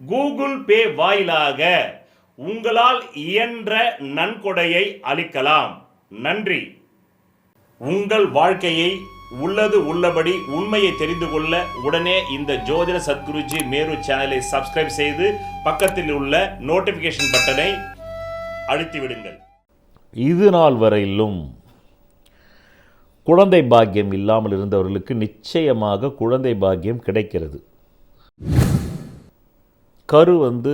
Google Pay வாயிலாக உங்களால் இயன்ற நன்கொடையை அளிக்கலாம். நன்றி. உங்கள் வாழ்க்கையை உள்ளது உள்ளபடி உண்மையை தெரிந்து கொள்ள உடனே இந்த ஜோதிட சத்குருஜி மேரு சேனலை சப்ஸ்கிரைப் செய்து பக்கத்தில் உள்ள நோட்டிபிகேஷன் பட்டனை அழுத்தி விடுங்கள் இது நாள் வரையிலும் குழந்தை பாக்கியம் இல்லாமல் இருந்தவர்களுக்கு நிச்சயமாக குழந்தை பாக்கியம் கிடைக்கிறது. கரு வந்து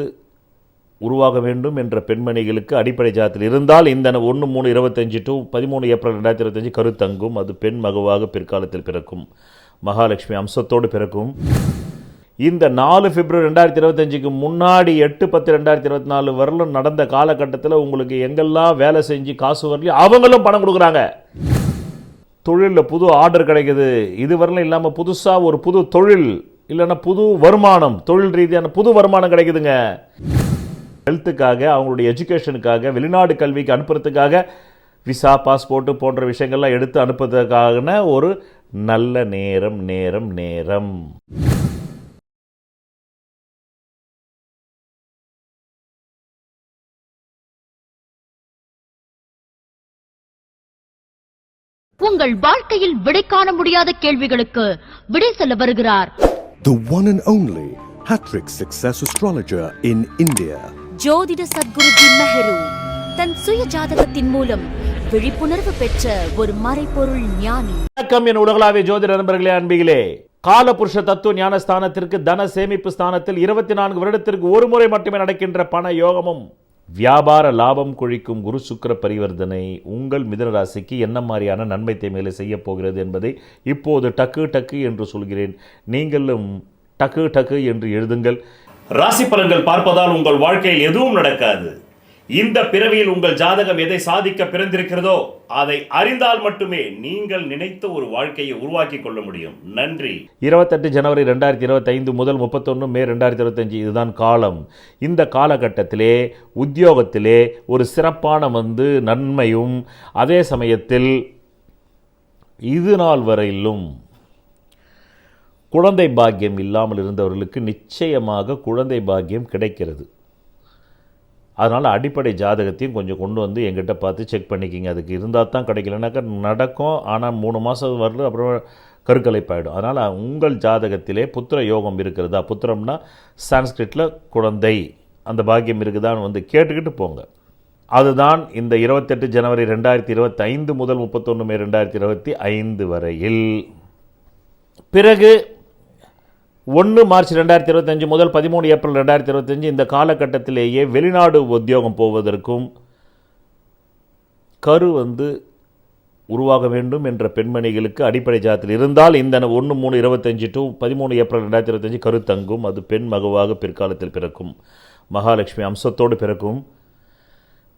உருவாக வேண்டும் என்ற பெண்மணிகளுக்கு அடிப்படை ஜாதத்தில் இருந்தால் இந்த ஒன்று மூணு இருபத்தஞ்சு டு பதிமூணு ஏப்ரல் ரெண்டாயிரத்தி இருபத்தஞ்சு கரு தங்கும். அது பெண் மகுவாக பிற்காலத்தில் பிறக்கும். மகாலட்சுமி அம்சத்தோடு பிறக்கும். இந்த நாலு பிப்ரவரி ரெண்டாயிரத்தி இருபத்தஞ்சுக்கு முன்னாடி எட்டு பத்து ரெண்டாயிரத்தி இருபத்தி நாலு வரலும் நடந்த காலகட்டத்தில் உங்களுக்கு எங்கெல்லாம் வேலை செஞ்சு காசு வரலையும் அவங்களும் பணம் கொடுக்குறாங்க. தொழிலில் புது ஆர்டர் கிடைக்குது. இது வரலும் இல்லாமல் புதுசாக ஒரு புது தொழில் இல்லைன்னா புது வருமானம் தொழில் ரீதியான புது வருமானம் கிடைக்குதுங்க. ஹெல்த்துக்காக அவங்களுடைய எஜுகேஷனுக்காக வெளிநாடு கல்விக்கு அனுப்புறதுக்காக விசா பாஸ்போர்ட்டு போன்ற விஷயங்கள்லாம் எடுத்து அனுப்புறதுக்கான ஒரு நல்ல நேரம் நேரம் நேரம். உங்கள் வாழ்க்கையில் விடை காண முடியாத கேள்விகளுக்கு விடை சொல்ல வருகிறார் the one and only Hattrick Success Astrologer in India. ஜோதிட சத்குருஜி மெஹரு தன் சுய ஜாதகத்தின் மூலம் விழிப்புணர்வு பெற்ற ஒரு மறைபொருள் ஞானி வணக்கம் என் உலகளாவிய ஜோதிட நண்பர்களே அன்பிகளே காலபுருஷ தத்துவ ஞானஸ்தானத்திற்கு தன சேமிப்பு ஸ்தானத்தில் இருபத்தி நான்கு வருடத்திற்கு ஒரு முறை மட்டுமே நடக்கின்ற பண யோகமும் வியாபார லாபம் கொழிக்கும் குரு சுக்கர பரிவர்த்தனை உங்கள் மிதனராசிக்கு என்ன மாதிரியான நன்மை தீமைகளை செய்ய போகிறது என்பதை இப்போது டக்கு டக்கு என்று சொல்கிறேன். நீங்களும் டக்கு டக்கு என்று எழுதுங்கள். ராசி பலன்கள் பார்ப்பதால் உங்கள் வாழ்க்கையில் எதுவும் நடக்காது. இந்த பிறவியில் உங்கள் ஜாதகம் எதை சாதிக்க பிறந்திருக்கிறதோ அதை அறிந்தால் மட்டுமே நீங்கள் நினைத்த ஒரு வாழ்க்கையை உருவாக்கி கொள்ள முடியும். நன்றி. இருபத்தெட்டு ஜனவரி ரெண்டாயிரத்தி இருபத்தைந்து முதல் முப்பத்தொன்று மே ரெண்டாயிரத்தி இருபத்தஞ்சு இதுதான் காலம். இந்த காலகட்டத்திலே உத்தியோகத்திலே ஒரு சிறப்பான வந்து நன்மையும் அதே சமயத்தில் இது நாள் வரையிலும் குழந்தை பாக்கியம் இல்லாமல் இருந்தவர்களுக்கு நிச்சயமாக குழந்தை பாக்கியம் கிடைக்கிறது. அதனால் அடிப்படை ஜாதகத்தையும் கொஞ்சம் கொண்டு வந்து எங்கிட்ட பார்த்து செக் பண்ணிக்கிங்க. அதுக்கு இருந்தால் தான் கிடைக்கலனாக்கா நடக்கும். ஆனால் மூணு மாதம் வரல அப்புறம் கருக்கலைப்பாயிடும். அதனால் உங்கள் ஜாதகத்திலே புத்திர யோகம் இருக்கிறதா? புத்திரம்னா சான்ஸ்கிரிட்டில் குழந்தை. அந்த பாக்கியம் இருக்குதான்னு வந்து கேட்டுக்கிட்டு போங்க. அதுதான் இந்த இருபத்தெட்டு ஜனவரி ரெண்டாயிரத்தி இருபத்தி ஐந்து முதல் முப்பத்தொன்று மே ரெண்டாயிரத்தி இருபத்தி ஐந்து வரையில். பிறகு ஒன்று மார்ச் ரெண்டாயிரத்தி இருபத்தஞ்சு முதல் பதிமூணு ஏப்ரல் ரெண்டாயிரத்தி இருபத்தஞ்சு இந்த காலகட்டத்திலேயே வெளிநாடு உத்தியோகம் போவதற்கும் கரு வந்து உருவாக வேண்டும் என்ற பெண்மணிகளுக்கு அடிப்படை ஜாதத்தில் இருந்தால் இந்த ஒன்று மூணு இருபத்தஞ்சு டு பதிமூணு ஏப்ரல் ரெண்டாயிரத்தி இருபத்தஞ்சு கரு தங்கும். அது பெண் மகுவாக பிற்காலத்தில் பிறக்கும். மகாலட்சுமி அம்சத்தோடு பிறக்கும்.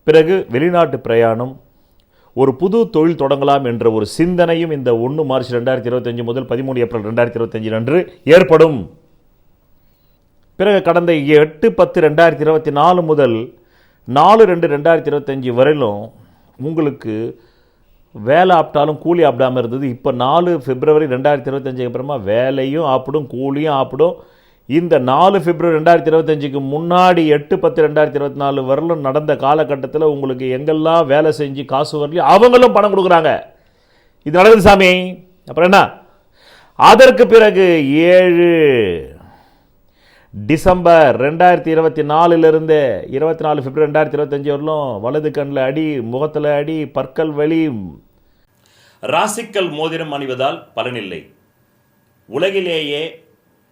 பிறகு வெளிநாட்டு பிரயாணம் ஒரு புது தொழில் தொடங்கலாம் என்ற ஒரு சிந்தனையும் இந்த ஒன்று மார்ச் ரெண்டாயிரத்தி இருபத்தஞ்சு முதல் பதிமூணு ஏப்ரல் ரெண்டாயிரத்தி இருபத்தஞ்சு அன்று ஏற்படும். பிறகு கடந்த எட்டு பத்து ரெண்டாயிரத்தி இருபத்தி நாலு முதல் நாலு ரெண்டு ரெண்டாயிரத்தி இருபத்தஞ்சி வரையிலும் உங்களுக்கு வேலை ஆப்பிட்டாலும் கூலி ஆப்பிடாமல் இருந்தது. இப்போ நாலு பிப்ரவரி ரெண்டாயிரத்தி இருபத்தஞ்சுக்கு அப்புறமா வேலையும் ஆப்பிடும் கூலியும் ஆப்பிடும். இந்த நாலு பிப்ரவரி ரெண்டாயிரத்தி இருபத்தஞ்சுக்கு முன்னாடி எட்டு பத்து ரெண்டாயிரத்தி இருபத்தி நாலு வரலும் நடந்த காலகட்டத்தில் உங்களுக்கு எங்கெல்லாம் வேலை செஞ்சு காசு வரலையும் அவங்களும் பணம் கொடுக்குறாங்க. இது நடக்குது சாமி. அப்புறம் என்ன? அதற்கு பிறகு ஏழு டிசம்பர் ரெண்டாயிரத்தி இருபத்தி நாலுலேருந்து இருபத்தி நாலு பிப்ரவரி ரெண்டாயிரத்தி இருபத்தஞ்சி வரலும் வலது கண்ணில் அடி முகத்தில் அடி பற்கள் வலி ராசிக்கல் மோதிரம் அணிவதால் பலனில்லை. உலகிலேயே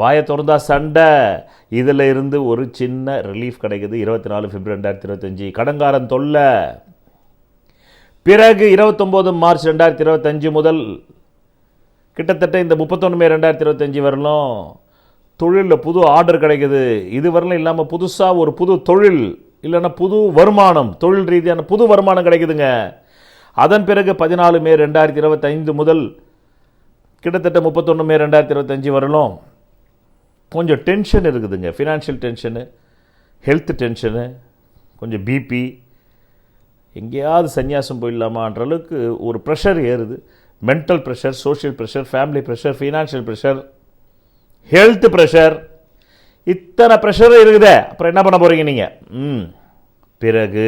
வாயை திறந்தா சண்டை. இதில் இருந்து ஒரு சின்ன ரிலீஃப் கிடைக்குது. இருபத்தி நாலு பிப்ரவரி ரெண்டாயிரத்தி இருபத்தஞ்சி. கடங்காரன் தொல்லை. பிறகு இருபத்தொம்போது மார்ச் ரெண்டாயிரத்தி இருபத்தஞ்சு முதல் கிட்டத்தட்ட இந்த முப்பத்தொன்று மே ரெண்டாயிரத்தி இருபத்தஞ்சி வரலும் தொழிலில் புது ஆர்டர் கிடைக்குது. இது வரலும் இல்லாமல் புதுசாக ஒரு புது தொழில் இல்லைன்னா புது வருமானம் தொழில் ரீதியான புது வருமானம் கிடைக்குதுங்க. அதன் பிறகு பதினாலு மே ரெண்டாயிரத்தி இருபத்தைந்து முதல் கிட்டத்தட்ட முப்பத்தொன்று மே ரெண்டாயிரத்தி இருபத்தஞ்சி வரலும் கொஞ்சம் டென்ஷன் இருக்குதுங்க. ஃபினான்ஷியல் டென்ஷனு ஹெல்த் டென்ஷனு கொஞ்சம் பிபி எங்கேயாவது சன்னியாசம் போயிடலாமான்ற அளவுக்கு ஒரு ப்ரெஷர் ஏறுது. Mental pressure social pressure family pressure financial pressure health pressure இத்தனை ப்ரெஷரும் இருக்குதே. அப்புறம் என்ன பண்ண போகிறீங்க நீங்கள் ம். பிறகு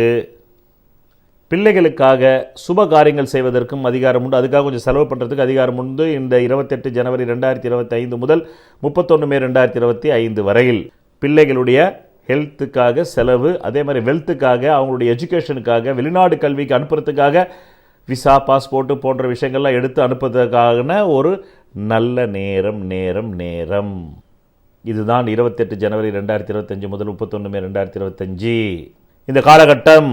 பிள்ளைகளுக்காக சுப காரியங்கள் செய்வதற்கும் அதிகாரம் உண்டு. அதுக்காக கொஞ்சம் செலவு பண்ணுறதுக்கு அதிகாரம் உண்டு. இந்த இருபத்தெட்டு ஜனவரி ரெண்டாயிரத்தி இருபத்தி ஐந்து முதல் முப்பத்தொன்று மே ரெண்டாயிரத்தி இருபத்தி ஐந்து வரையில் பிள்ளைகளுடைய ஹெல்த்துக்காக செலவு அதே மாதிரி வெல்த்துக்காக அவங்களுடைய எஜுகேஷனுக்காக வெளிநாடு கல்விக்கு அனுப்புறதுக்காக விசா பாஸ்போர்ட்டு போன்ற விஷயங்கள்லாம் எடுத்து அனுப்புறதுக்கான ஒரு நல்ல நேரம் நேரம் நேரம். இதுதான் இருபத்தெட்டு ஜனவரி ரெண்டாயிரத்தி இருபத்தஞ்சு முதல் முப்பத்தொன்று மே ரெண்டாயிரத்தி இருபத்தஞ்சு இந்த காலகட்டம்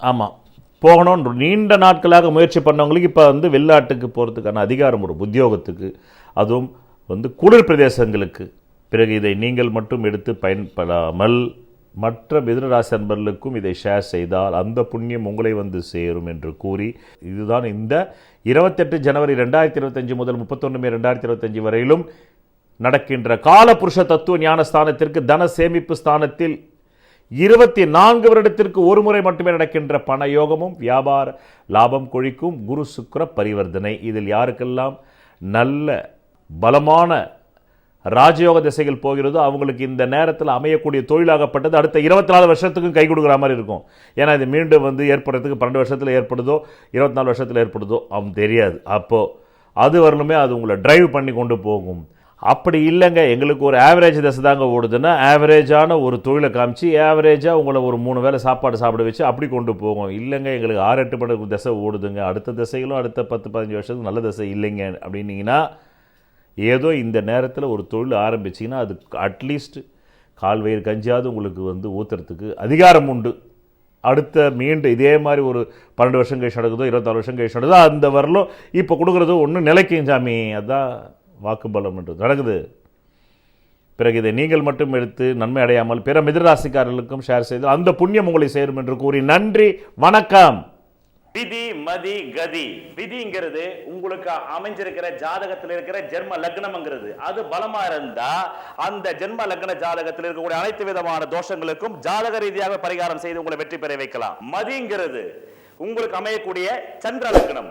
ஆமாம் போகணும்னு நீண்ட நாட்களாக முயற்சி பண்ணவங்களுக்கு இப்போ வந்து வெளிநாட்டுக்கு போகிறதுக்கான அதிகாரம் ஒரு உத்தியோகத்துக்கு அதுவும் வந்து குளிர் பிரதேசங்களுக்கு. பிறகு இதை நீங்கள் மட்டும் எடுத்து பயன்படாமல் மற்ற மிதுனராசி அன்பர்களுக்கும் இதை ஷேர் செய்தால் அந்த புண்ணியம் உங்களை வந்து சேரும் என்று கூறி இதுதான் இந்த இருபத்தெட்டு ஜனவரி ரெண்டாயிரத்தி இருபத்தஞ்சு முதல் முப்பத்தொன்று மே ரெண்டாயிரத்தி இருபத்தஞ்சு வரையிலும் நடக்கின்ற காலபுருஷ தத்துவ ஞான ஸ்தானத்திற்கு தன சேமிப்பு ஸ்தானத்தில் இருபத்தி நான்கு வருடத்திற்கு ஒரு முறை மட்டுமே நடக்கின்ற பண யோகமும் வியாபார லாபம் கொழிக்கும் குரு சுக்கர பரிவர்த்தனை. இதில் யாருக்கெல்லாம் நல்ல பலமான ராஜயோக திசைகள் போகிறதோ அவங்களுக்கு இந்த நேரத்தில் அமையக்கூடிய தொழிலாகப்பட்டது அடுத்த இருபத்தி நாலு வருஷத்துக்கும் கை கொடுக்குற மாதிரி இருக்கும். ஏன்னா இது மீண்டும் வந்து ஏற்படுறதுக்கு பன்னெண்டு வருஷத்தில் ஏற்படுதோ இருபத்தி நாலு வருஷத்தில் ஏற்படுதோ அவன் தெரியாது. அப்போது அது வரணுமே அது உங்களை டிரைவ் பண்ணி கொண்டு போகும். அப்படி இல்லைங்க. எங்களுக்கு ஒரு ஆவரேஜ் தசை தாங்க ஓடுதுன்னா ஆவரேஜான ஒரு தொழிலை காமிச்சு ஆவரேஜாக உங்களை ஒரு மூணு வேளை சாப்பாடு சாப்பிட வச்சு அப்படி கொண்டு போகும். இல்லைங்க எங்களுக்கு ஆறு எட்டு மணி தசை ஓடுதுங்க. அடுத்த திசைகளும் அடுத்த பத்து பதினஞ்சு வருஷத்துக்கு நல்ல தசை இல்லைங்க அப்படின்னீங்கன்னா ஏதோ இந்த நேரத்தில் ஒரு தொழில் ஆரம்பிச்சிங்கன்னா அது அட்லீஸ்ட் கால் வயிறு கஞ்சியாவது உங்களுக்கு வந்து ஊற்றுறதுக்கு அதிகாரம் உண்டு. அடுத்த மீண்டும் இதே மாதிரி ஒரு பன்னெண்டு வருஷம் கழிச்சு நடக்குதோ இருபத்தாறு வருஷம் கழிச்சு நடக்குதோ அந்த வரலும் இப்போ கொடுக்குறதோ ஒன்று நிலைக்கும் சாமி. அதான் வாக்குபலம் என்று நடக்குது. பிறகு இதை நீங்கள் மட்டும் எடுத்து நன்மை அடையாமல் பிற மிதராசிக்காரர்களுக்கும் ஷேர் செய்து அந்த புண்ணியம் உங்களை சேரும் என்று கூறி நன்றி வணக்கம். விதி மதி கதி. விதிங்கிறது உங்களுக்கு அமைஞ்சிருக்கிற ஜாதகத்தில் இருக்கிற ஜென்ம லக்னம்ங்கிறது. அது பலமா இருந்தா அந்த ஜென்ம லக்ன ஜாதகத்தில் இருக்கக்கூடிய அனைத்து விதமான தோஷங்களுக்கும் ஜாதக ரீதியாக பரிகாரம் செய்து உங்களை வெற்றி பெற வைக்கலாம். மதிங்கிறது உங்களுக்கு அமையக்கூடிய சந்திர லக்னம்.